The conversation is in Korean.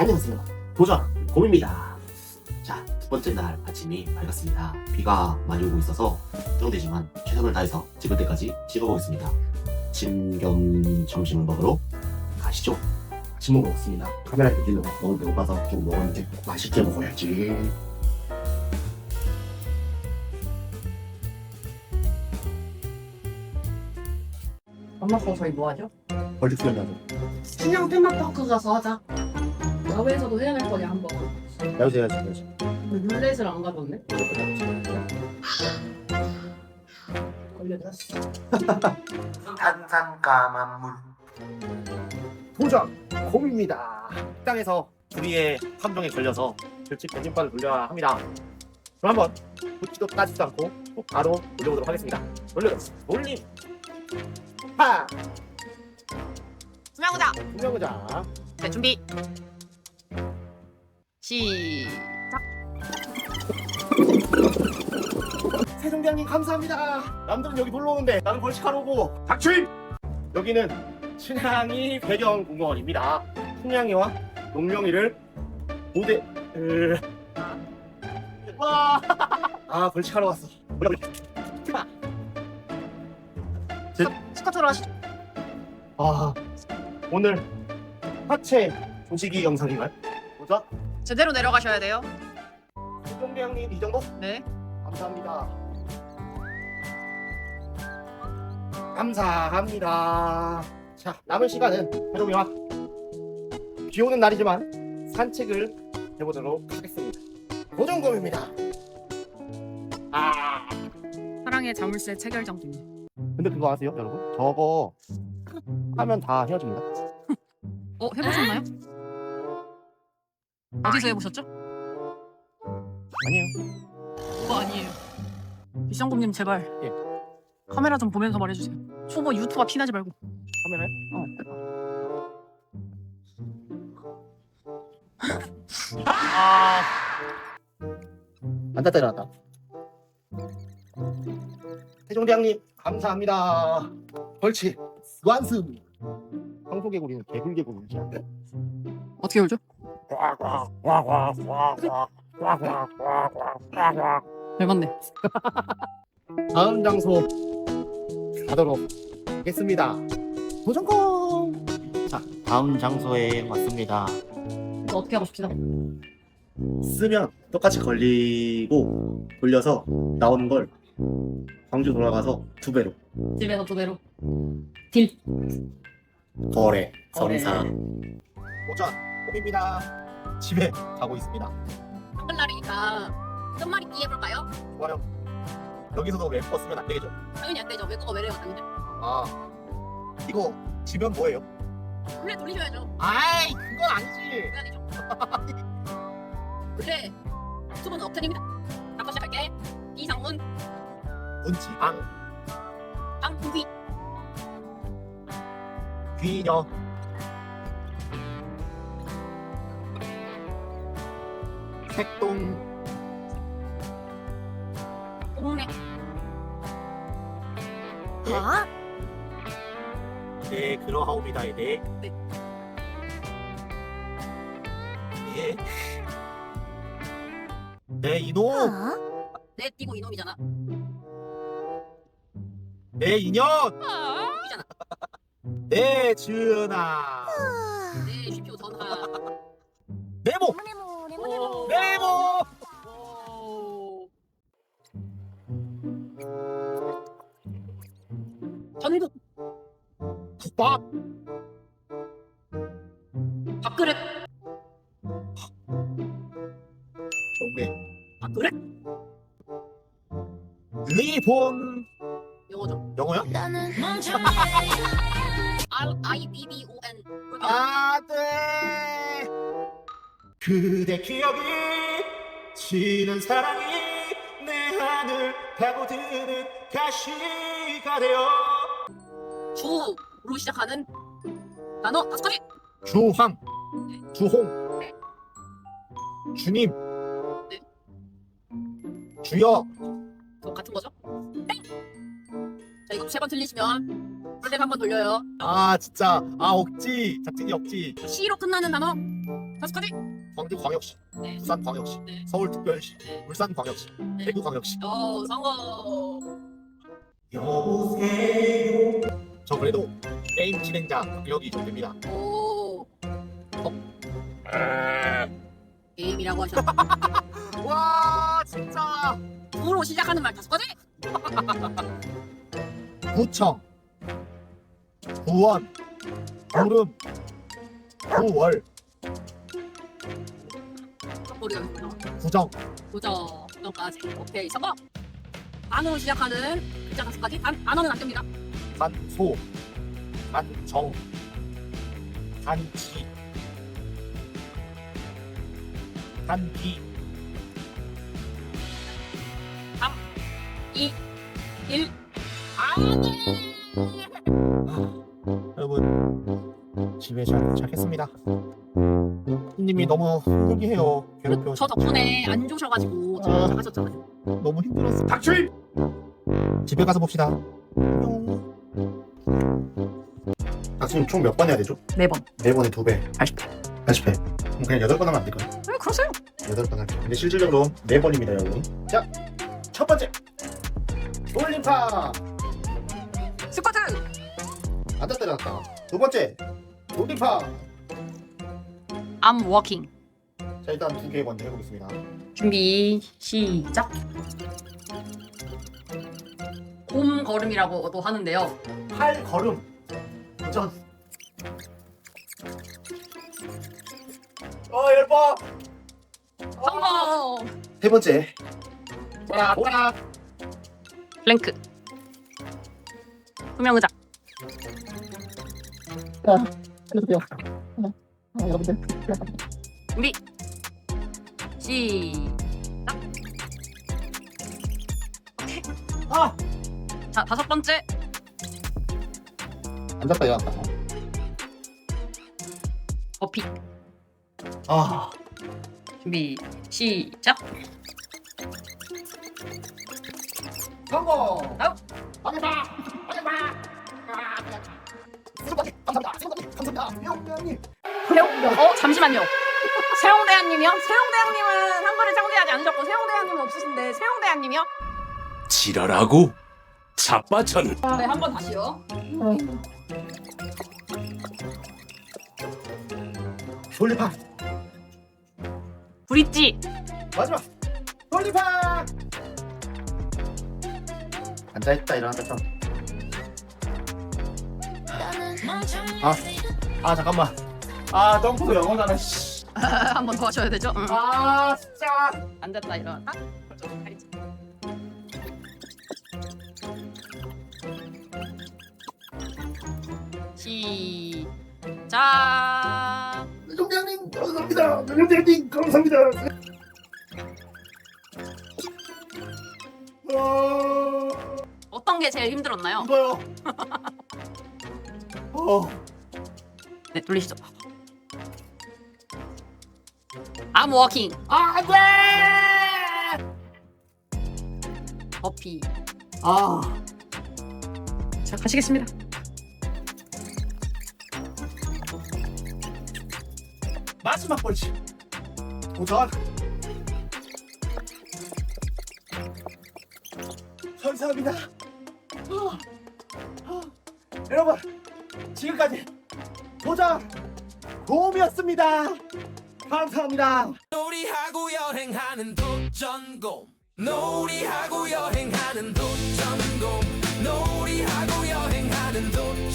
안녕하세요. 도전 곰입니다. 자, 두 번째 날 아침이 밝았습니다. 비가 많이 오고 있어서 걱정되지만 최선을 다해서 찍을 때까지 찍어보겠습니다. 아침 겸 점심을 먹으러 가시죠. 아침 먹으러 왔습니다. 카메라에 들리는 거 너무 배고파서 좀 먹었는데 맛있게 먹어야지. 엄마 거 저희 뭐 하죠? 벌칙 수련자도. 신형 테마파크 가서 하자. 야외에서도 해야 될 거냐 한번. 여기서 해야지, 해야지. 근데 룰렛을 안 가졌네. 걸려들었어. 탄산 까만 물. 도전 곰입니다. 식당에서 우리의 함정에 걸려서 벌칙 변진판을 돌려야 합니다. 그럼 한번 묻지도 따지도 않고 바로 돌려보도록 하겠습니다. 돌려 돌림. 하. 수명구자 분명하자. 네 준비 시작 세종대왕님 감사합니다. 남들은 여기 놀러 오는데 나는 벌칙하러 오고 닥침! 여기는 춘향이 배경 공원입니다. 춘향이와 용명이를 고대 으... 와! 아 벌칙하러 왔어. 뭐야 뭐야. 스쿼트로 하시죠 아 오늘 하체 조식이 영상인가요? 보자. 제대로 내려가셔야 돼요 세종대왕님 이 정도? 네 감사합니다. 감사합니다. 자, 남은 시간은 해동이와 비 오는 날이지만 산책을 해보도록 하겠습니다. 고정검입니다. 아, 사랑의 자물쇠 체결정님 근데 그거 아세요, 여러분? 저거 하면 다 헤어집니다. 어 해보셨나요? 어디서 해보셨죠? 아니에요. 그거 아니에요 비상금님 제발 예. 카메라 좀 보면서 말해주세요 초보 유튜버 피나지 말고 카메라에? 아 앉았다 일어났다. 세종대왕님 감사합니다. 벌칙 완승. 황소개구리는 개굴개구리지 않나요? 어떻게 울죠? 잘 맞네 다음 장소 가도록 하겠습니다. 도전공. 자, 다음 장소에 왔습니다. 어떻게 하고 싶시다. 쓰면 똑같이 걸리고 돌려서 나오는 걸 광주 돌아가서 두 배로 집에서 두 배로. 딜. 거래 거래. 성상. 오전 홈입니다. 집에 가고 있습니다. 한글날이니까 끝말잇기 해볼까요? 좋아요. 여기서도 왜 버스면 안 되겠죠? 당연히 안 되죠. 외국어 외래어 당연히. 아 이거 지면 뭐예요? 원래 돌리셔야죠. 아이 그건 아니지. 아니죠. 원래 유튜브는 업텐입니다. 바꿔 시작할게. 이상훈, 문지방 방구휘, 귀녀 색동 동네, 아? 네 그러하옵니다에 대해 네. 네. 네 이놈 내 띠고 이놈이잖아. 네 인연 이잖아. 네 지은아 내 슈표 전하. 네모 오. 네모 오. 전국 밥 밥그릇 동네 밥그릇 리본 영어죠. 영어야? R I B B O N. 아네 그대 기억이 지는 사랑이 내 하늘 파고드는 가시가 되어 주로 시작하는 단어 다섯 가지. 주황 주홍 주님 네. 주여 저 같은 거죠? 땡! 자 이거 세번 틀리시면 풀백 한번 돌려요. 아 진짜 아 억지 작진이 억지 C로 끝나는 단어 다섯 가지. 광주광역시, 네. 부산광역시, 네. 서울특별시, 네. 울산광역시, 네. 대구광역시. 어, 성공. 여보세요. 저 그래도 게임 진행자 좀 됩니다. 오. 어. 게임이라고 하셨. 와 진짜 구로 시작하는 말 다섯 가지. 구청, 구원, 구름, 구월, 있구나. 구정, 도전. 도전까지. 오케이, 성공. 단으로 시작하는 글자 다섯 가지. 단 단어는 안 됩니다. 단소, 단정, 단지, 단비, 2, 1. 아, 여러분 집에 잘 자겠습니다. 님이 너무 힘들게 해요. 괴롭혀. 저 덕분에 안 좋으셔가지고 지금 아. 시작하셨잖아요. 너무 힘들었어. 닥칠! 집에 가서 봅시다. 안녕. 닥치님 총몇 번 해야 되죠? 네 번. 네 번에 두 배. 80회. 80회. 그럼 그냥 여덟 번 하면 안 될까요? 왜 그러세요? 여덟 번 할게요. 근데 실질적으로 네 번입니다, 여러분. 자, 첫 번째. 돌림파. 스쿼트. 앉았다 일어났다. 두 번째. 돌림파. I'm walking. 자, 일단 두 개 먼저 해보겠습니다. 준비 시작. 곰 걸음이라고도 하는데요. 팔 걸음. 도전. 어, 열 번. 성공. 세 번째. 자, 보라. 랭크. 투명 의자. 준비. 시작. 아! 자 다섯 번째. 앉았다 일어났다. 버피. 아, 준비 시작. 성공. 아우. 아, 수고하셨 감사합니다. 수고하셨 감사합니다. 명령님. 세용, 어 잠시만요. 세용대왕님이요? 세용대왕님은 한글을 창제하지 않으셨고 세용대왕님은 없으신데 세용대왕님이요? 지랄하고 자빠천 네, 한 번 다시요. 돌림파. 브릿지. 마지막. 돌림파. 앉아있다 일어났다 좀. 아, 아 잠깐만. 아 점프 영어잖아. 씨. 한번 더 하셔야 되죠? 응. 아 진짜. 앉았다 일어났다. 다리치. 시작. 명령님 감사합니다. 명령님 감사합니다. 어, 어떤 게 제일 힘들었나요? 이거요. 어, 네, 돌리시죠. I'm walking. 아 안돼. 버피. 아, 자, 가시겠습니다. 마지막 벌칙. 도전. 감사합니다. 아, 아, 여러분, 지금까지 도전 곰이었습니다. 감사합니다. 놀이하고 여행하는 도전곰 놀이하고 여행하는 도전곰 놀이하고 여행하는 도전